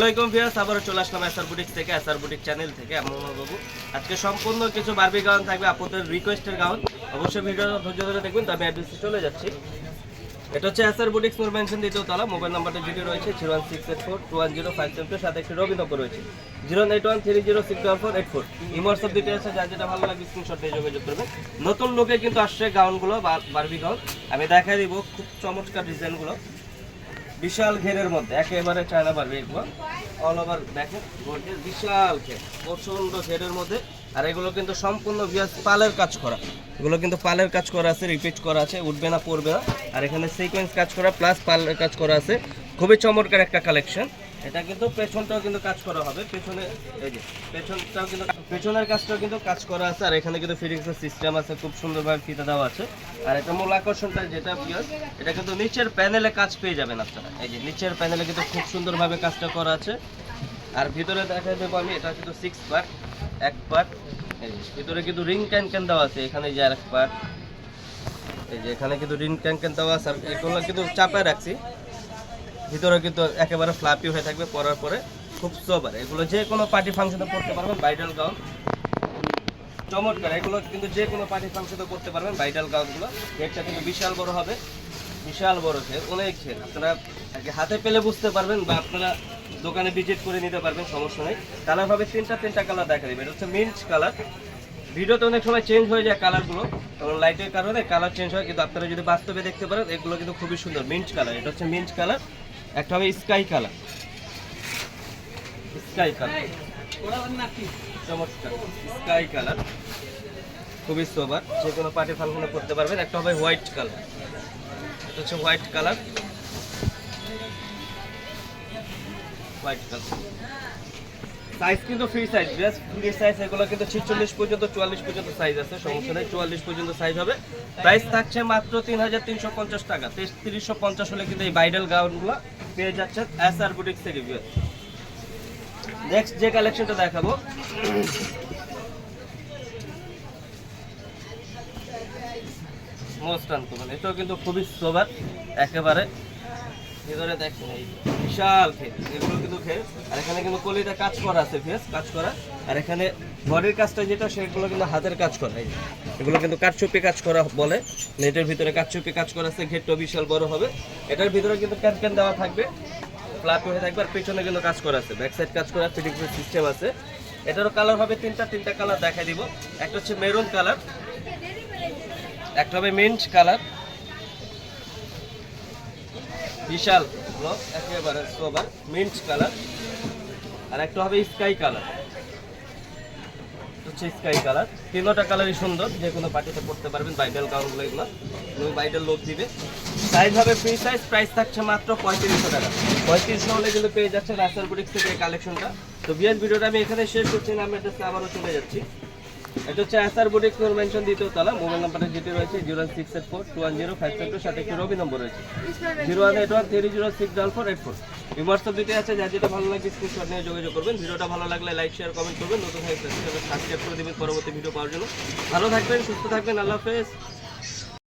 Viewers, আবারও চলে আসলাম এসআর বুটিক থেকে এসআর বুটিক চ্যানেল থেকে। বাবু। আজকে সম্পূর্ণ কিছু বারবি গাউন থাকবে, আপনাদের রিকোয়েস্টের গাউন অবশ্যই ভিডিও ধৈর্য ধরে দেখবেন অ্যাড্রেসে চলে যাচ্ছি। এটা হচ্ছে এসআর বুটিক নূর মেনশন দ্বিতীয় তলা মোবাইল নাম্বারটা যেটি রয়েছে zero one six eight four two one zero five seven two সাথে একটি রবি নম্বর রয়েছে zero eight one three zero six double four eight four imo WhatsApp দিতে আছে, যার যেটা ভালো লাগে স্ক্রিনশট দিয়ে যোগাযোগ করবেন। নতুন লোকে কিন্তু আসছে গাউনগুলো বারবি গাউন আমি দেখাই দিব, খুব চমৎকার ডিজাইনগুলো বিশাল ঘেরের মধ্যে একেবারে চায়না পারবে এগুলো অল ওভার দেখেন gorgeous, বিশাল ঘের প্রচণ্ড ঘেরের মধ্যে। আর এগুলো কিন্তু সম্পূর্ণ বিয়াস পালের কাজ করা। এগুলো কিন্তু পালের কাজ করা আছে রিপিট করা আছে উঠবে না পড়বে না। আর এখানে সিকোয়েন্স কাজ করা প্লাস পালের কাজ করা আছে। খুবই চমৎকার একটা কালেকশন এটা কিন্তু পেছনটাও কিন্তু কাজ করা হবে পেছনে এই যে পেছনটাও কিন্তু পেছনের কাজটাও কিন্তু কাজ করা আছে, আর এখানে কিন্তু ফিটিংসের সিস্টেম আছে, খুব সুন্দরভাবে ফিতে দেওয়া আছে। আর এটা মূল আকর্ষণটা যেটা পিওর এটা কিন্তু নিচের প্যানেলে কাজ পেয়ে যাবেন আপনারা। এই যে নিচের প্যানেলে কিন্তু খুব সুন্দরভাবে কাজটা করা আছে। আর ভিতরে দেখা দেবো আমি, এটা কিন্তু সিক্স পার্ট এক পার্ট এই যে ভিতরে কিন্তু রিং ক্যান ক্যান দেওয়া আছে, এখানে যে আর এক পার্ট এই যে এখানে কিন্তু রিং ক্যান ক্যান দেওয়া আছে, আর এগুলো কিন্তু চাপায় রাখছি। ভিতরে কিন্তু একেবারে ফ্লাপি হয়ে থাকবে, পরার পরে। খুব সোবার এগুলো যে কোনো পার্টি ফাংশনে পড়তে পারবেন বাইডাল গাউন চমৎকার, এগুলো কিন্তু যে কোনো পার্টি ফাংশনে পড়তে পারবেন বাইডাল গাউনগুলো ঘেরটা কিন্তু বিশাল বড় হবে। বিশাল বড় ঘের অনেক ঘের আপনারা হাতে পেলে বুঝতে পারবেন বা আপনারা দোকানে ভিজিট করে নিতে পারবেন, সমস্যা নেই। কালার হবে তিনটা তিনটা কালার দেখা দেবে। এটা হচ্ছে মিন্ট কালার ভিডিওতে অনেক সময় চেঞ্জ হয়ে যায় কালারগুলো কারণ লাইটের কারণে কালার চেঞ্জ হয়। কিন্তু আপনারা যদি বাস্তবে দেখতে পারেন, এগুলো কিন্তু খুবই সুন্দর। মিন্ট কালার এটা হচ্ছে মিন্ট কালার একটা হবে sky colour sky colour sky colour খুবই সোবার যে কোনো পার্টি ফাংশনে করতে পারবেন। একটা হবে হোয়াইট কালার এটা হচ্ছে white colour white colour size কিন্তু free size just free size এগুলো কিন্তু ছিচল্লিশ পর্যন্ত, চুয়াল্লিশ পর্যন্ত সাইজ আছে। সমস্যা নেই। চুয়াল্লিশ পর্যন্ত সাইজ হবে। প্রাইস থাকছে মাত্র তিন হাজার তিনশো পঞ্চাশ টাকা। তিরিশশো পঞ্চাশ হলে কিন্তু এই বাইডাল গাউনগুলো পেয়ে যাচ্ছেন। এস আর বুটিক থেকে নেক্সট যে কালেকশনটা দেখাবো। মোস্ট আনকমন এটাও কিন্তু খুবই সোবার একেবারে। ভিতরে দেখেন এই বিশাল খেত এগুলো কিন্তু খেত আর এখানে কিন্তু কলিতে কাজ করা আছে ফেস কাজ করা। আর এখানে বডির কাজটা যেটা, সেগুলো কিন্তু হাতের কাজ করা। এই এগুলো কিন্তু কাঠচুপি কাজ করা বলে। নেটের ভিতরে কাঠচুপি কাজ করা আছে ঘেরটাও বিশাল বড় হবে। এটার ভিতরে কিন্তু ক্যান ক্যান দেওয়া থাকবে। ফ্ল্যাট হয়ে থাকবে আর পেছনে কিন্তু কাজ করা আছে ব্যাক সাইড কাজ করা ফিটিং সিস্টেম আছে। এটারও কালার হবে তিনটা তিনটা কালার দেখাই দিব। একটা হচ্ছে মেরুন কালার একটা হবে মিন্ট কালার বিশাল বড়, একেবারে সোবার মিন্ট কালার আর একটা হবে স্কাই কালার হচ্ছে স্কাই কালার তিনোটা কালারই সুন্দর যে কোনো পার্টিতে পড়তে পারবেন বাইডাল গাউনগুলো এগুলো। বাইডাল লোক দিবে। সাইজ হবে ফ্রি সাইজ প্রাইস থাকছে মাত্র পঁয়ত্রিশশো টাকা। পেয়ে যাচ্ছে রাস্তার বুটিক্স থেকে কালেকশনটা তো বিয়ের ভিডিওটা আমি এখানে শেষ করছি না আমি আবারও চলে যাচ্ছি। এটা হচ্ছে নোর মেনশন মোবাইল নাম্বারটা যেটি রয়েছে zero six eight four two one zero five seven two সাথে একটি রবি নম্বর রয়েছে। Zero one eight one three zero six double four eight four WhatsApp দিতে আছে যার যেটা ভালো লাগে স্ক্রিনশট নিয়ে যোগাযোগ করবেন। ভিডিওটা ভালো লাগলে লাইক শেয়ার কমেন্ট করবেন। নতুন সাবস্ক্রাইব করে দেবেন। পরবর্তী ভিডিও পাওয়ার জন্য। ভালো থাকবেন, সুস্থ থাকবেন, আল্লাহ হাফেজ।